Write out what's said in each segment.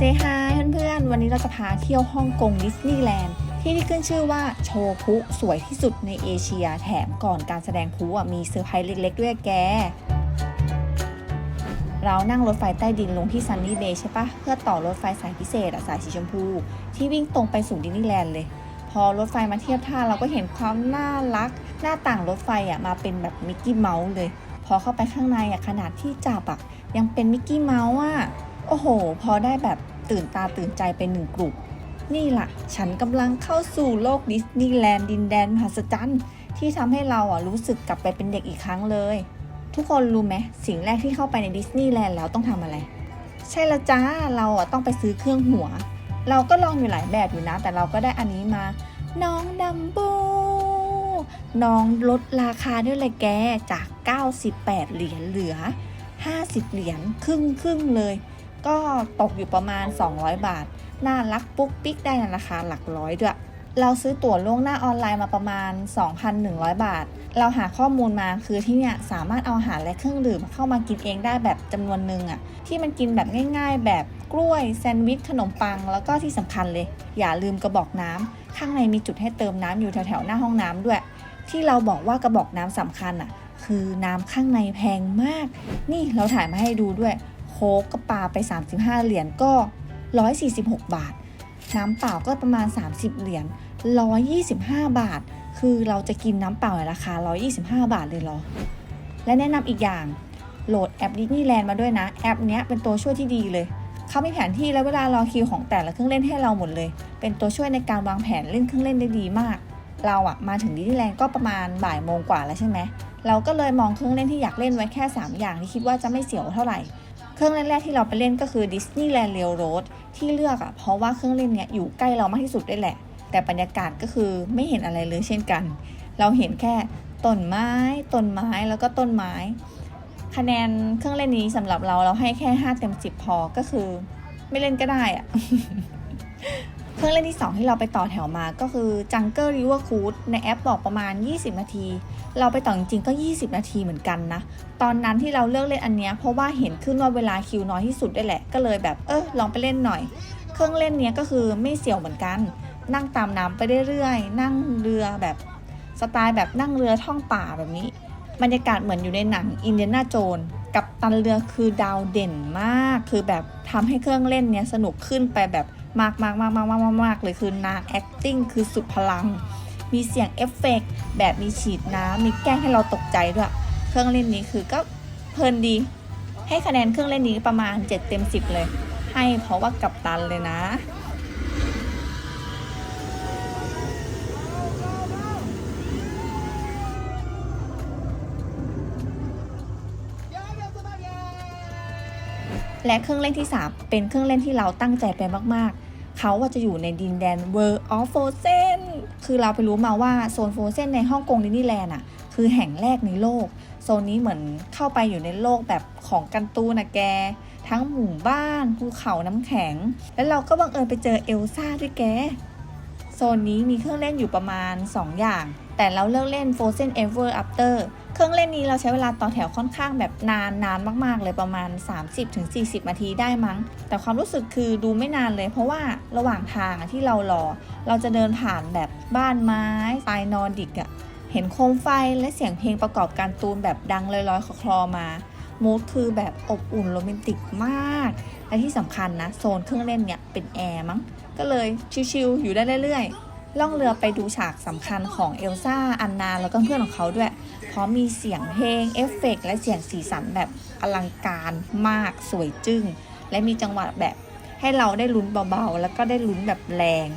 เซฮายเพื่อนๆ วันนี้เราจะพาเที่ยวฮ่องกงดิสนีย์แลนด์ที่ที่ขึ้นชื่อว่าโชว์พุสวยที่สุดในเอเชียแถมก่อนการแสดงพุมีเซอร์ไพรส์เล็กๆ ด้วยแก เรานั่งรถไฟใต้ดินลงที่ซันนี่เบย์ใช่ปะเพื่อต่อรถไฟสายพิเศษสายสีชมพู ที่วิ่งตรงไปสู่ดิสนีย์แลนด์เลย พอรถไฟมาเทียบท่าเราก็เห็นความน่ารัก หน้าต่างรถไฟอะมาเป็นแบบมิกกี้เมาส์เลย พอเข้าไปข้างในอะขนาดที่จับอะยังเป็นมิกกี้เมาส์อะ โอ้โห พอได้แบบตื่นตาตื่นใจเป็นหนึ่งกลุ่มนี่ล่ะ ฉันกำลังเข้าสู่โลกดิสนีย์แลนด์ดินแดนมหัศจรรย์ที่ทำให้เราอะรู้สึกกลับไปเป็นเด็กอีกครั้งเลย ทุกคนรู้ไหมสิ่งแรกที่เข้าไปในดิสนีย์แลนด์แล้วต้องทำอะไร ใช่ละจ้าเราอะต้องไปซื้อเครื่องหัว เราก็ลองอยู่หลายแบบอยู่นะ แต่เราก็ได้อันนี้มา น้องดัมโบน้องลดราคาด้วยเลยแกจาก 98 เหรียญเหลือ 50 เหรียญครึ่งครึ่งเลย ก็ตกอยู่ประมาณ 200 บาท น่ารักปุ๊กปิ๊กได้ในราคาหลักร้อยด้วย เราซื้อตั๋วล่วงหน้าออนไลน์มาประมาณ 2,100 บาท เราหาข้อมูลมาคือที่เนี่ยสามารถเอาอาหารและเครื่องดื่มเข้ามากินเองได้แบบจำนวนหนึ่งอะที่มันกินแบบง่าย ๆ แบบกล้วยแซนด์วิชขนมปัง แล้วก็ที่สำคัญเลย อย่าลืมกระบอกน้ำข้างในมีจุดให้เติมน้ำอยู่แถวๆหน้าห้องน้ำด้วย ที่เราบอกว่ากระบอกน้ำสำคัญอะคือน้ำข้างในแพงมาก นี่เราถ่ายมาให้ดูด้วย ค้กก็ปาไป 35 เหรียญก็ 146 บาท น้ำเปล่าก็ประมาณ 30 เหรียญ 125 บาท คือเราจะกินน้ำเปล่าในราคา 125 บาทเลยเหรอ และแนะนำอีกอย่าง โหลดแอปดิสนีย์แลนด์มาด้วยนะ แอปนี้เป็นตัวช่วยที่ดีเลย เขามีแผนที่และเวลารอคิวของแต่ละเครื่องเล่นให้เราหมดเลย เป็นตัวช่วยในการวางแผนเล่นเครื่องเล่นได้ดีมาก เราอะมาถึงดิสนีย์แลนด์ก็ประมาณบ่ายโมงกว่าแล้วใช่ไหมเราก็เลยมองเครื่องเล่นที่อยากเล่นไว้แค่ 3 อย่างที่คิดว่าจะไม่เสียวเท่าไหร่ เครื่องเล่นแรกที่เราไปเล่นก็คือ Disneyland Railroad ที่เลือกอะเพราะว่าเครื่องเล่นเนี้ยอยู่ใกล้เรามากที่สุดได้แหละ แต่บรรยากาศก็คือไม่เห็นอะไรเลยเช่นกัน เราเห็นแค่ต้นไม้ต้นไม้แล้วก็ต้นไม้ คะแนนเครื่องเล่นนี้สำหรับเราเราให้แค่5เต็ม10 พอก็คือ ไม่เล่นก็ได้อะ เครื่องเล่นที่ 2 ที่เราไปต่อแถวมาก็คือ Jungle River Cruise ในแอปบอกประมาณ 20 นาที เราไปต่อจริงๆก็ 20 นาทีเหมือนกันนะ ตอนนั้นที่เราเลือกเล่นอันเนี้ยเพราะว่าเห็นขึ้นว่าเวลาคิวน้อยที่สุดได้วยแหละ ก็เลยแบบเออลองไปเล่นหน่อย เครื่องเล่นเนี้ยก็คือไม่เสี่ยวเหมือนกัน นั่งตามน้ำไปเรื่อยๆนั่งเรือแบบสไตล์แบบนั่งเรือท่องป่าแบบนี้ บรรยากาศเหมือนอยู่ในหนังอินเดียนาโจนกับตันเรือคือดาวเด่นมาก คือแบบทำให้เครื่องเล่นเนี้ยสนุกขึ้นไปแบบ มากมากมากมากมากมากมากเลยคือนาง acting คือสุดพลัง มีเสียงเอฟเฟกต์แบบมีฉีดน้ำมีแกล้งให้เราตกใจด้วย เครื่องเล่นนี้คือก็เพลินดี ให้คะแนนเครื่องเล่นนี้ประมาณ 7 เต็ม 10 เลย ให้เพราะว่ากับตันเลยนะและเครื่องเล่นที่ 3 เป็นเครื่องเล่นที่เราตั้งใจไปมากๆ เขาว่าจะอยู่ในดินแดน World of Frozen คือเราไปรู้มาว่าโซน Frozen ในฮ่องกงดิสนีย์แลนด์อะ คือแห่งแรกในโลก โซนนี้เหมือนเข้าไปอยู่ในโลกแบบของกันตูนนะแก ทั้งหมู่บ้านภูเขาน้ำแข็ง แล้วเราก็บังเอิญไปเจอเอลซ่าด้วยแก โซนนี้มีเครื่องเล่นอยู่ประมาณ 2 อย่าง แต่เราเลือกเล่น Frozen Ever After เครื่องเล่นนี้เราใช้เวลาต่อแถวค่อนข้างแบบนานนานมากๆ เลยประมาณ 30-40นาทีได้มั้ง แต่ความรู้สึกคือดูไม่นานเลย เพราะว่าระหว่างทางที่เรารอ เราจะเดินผ่านแบบบ้านไม้สไตล์นอร์ดิกอะเห็นโคมไฟและเสียงเพลงประกอบการ์ตูนแบบดังลอยๆคลอๆมามูดคือแบบอบอุ่นโรแมนติกมาก และที่สำคัญนะ โซนเครื่องเล่นเนี่ยเป็นแอร์มั้ง ก็เลยชิลๆอยู่ได้เรื่อยๆ ล่องเรือไปดูฉากสำคัญของเอลซ่า อันนา แล้วก็เพื่อนของเขาด้วย เพราะมีเสียงเพลง เอฟเฟกต์และเสียงสีสันแบบอลังการมากสวยจึง้ง และมีจังหวะแบบให้เราได้ลุ้นเบาๆ แล้วก็ได้ลุ้นแบบแรง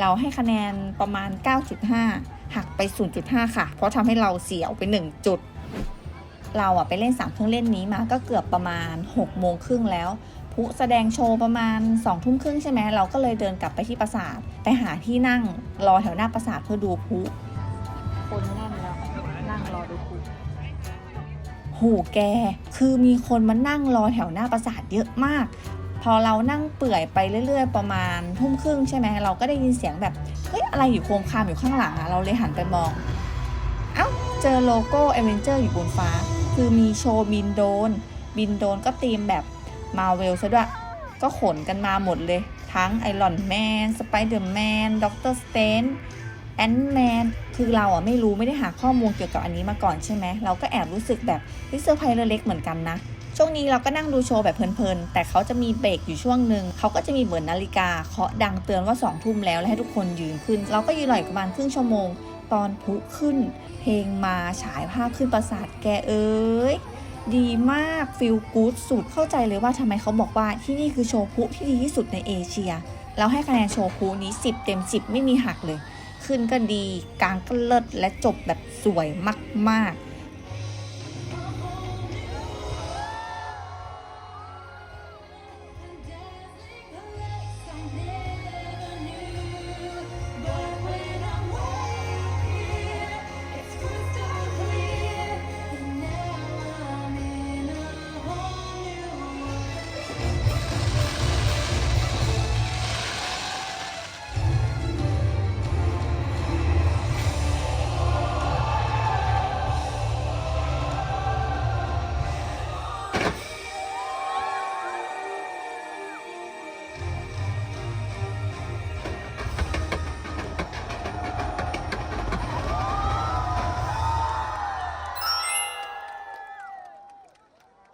เราให้คะแนนประมาณ 9.5 หักไป 0.5 ค่ะ เพราะทำให้เราเสียวไป 1 จุด เราอะไปเล่น 3 เครื่องเล่นนี้มาก็เกือบประมาณ 6 โมงครึ่งแล้วพลุแสดงโชว์ประมาณ2องทุ่มครึ่งใช่ไหมเราก็เลยเดินกลับไปที่ปราสาทไปหาที่นั่งรอแถวหน้าปราสาทเพื่อดูพลุคนแน่นแล้วนั่งรอดูคุณโหแก คือมีคนมานั่งรอแถวหน้าปราสาทเยอะมาก พอเรานั่งเปื่อยไปเรื่อย ๆ ประมาณทุ่มครึ่งใช่ไหมเราก็ได้ยินเสียงแบบ เฮ้ย อะไรอยู่โคมคามอยู่ข้างหลังอะเราเลยหันไปมอง เอ้า เจอโลโก้เอเวนเจอร์อยู่บนฟ้า คือมีโชว์บินโดน บินโดนก็ตีมแบบมาเวลซะด้วย ก็ขนกันมาหมดเลย ทั้งไอรอนแมน สไปเดอร์แมน ด็อกเตอร์สเตนแอนแมน คือเราอะไม่รู้ไม่ได้หาข้อมูลเกี่ยวกับอันนี้มาก่อนใช่ไหม เราก็แอบรู้สึกแบบวิเซอร์ไพรส์เล็กเหมือนกันนะ ช่วงนี้เราก็นั่งดูโชว์แบบเพลินๆ แต่เขาจะมีเบรกอยู่ช่วงหนึ่งเขาก็จะมีเหมือนนาฬิกาเคาะดังเตือนว่า2องทุ่มแล้วและให้ทุกคนยืนขึ้น เราก็ยืนรออีกประมาณครึ่งชั่วโมง ตอนพุขึ้น เพลงมาฉายภาพขึ้นปราสาทแกเอ้ยดีมากฟิลกู๊ดสุดเข้าใจเลยว่าทำไมเขาบอกว่าที่นี่คือโชว์พุที่ดีที่สุดในเอเชีย เราให้คะแนนโชว์พุนี้ 10 เต็ม 10 ไม่มีหักเลย ขึ้นก็ดีกลางก็เลิศและจบแบบสวยมากๆ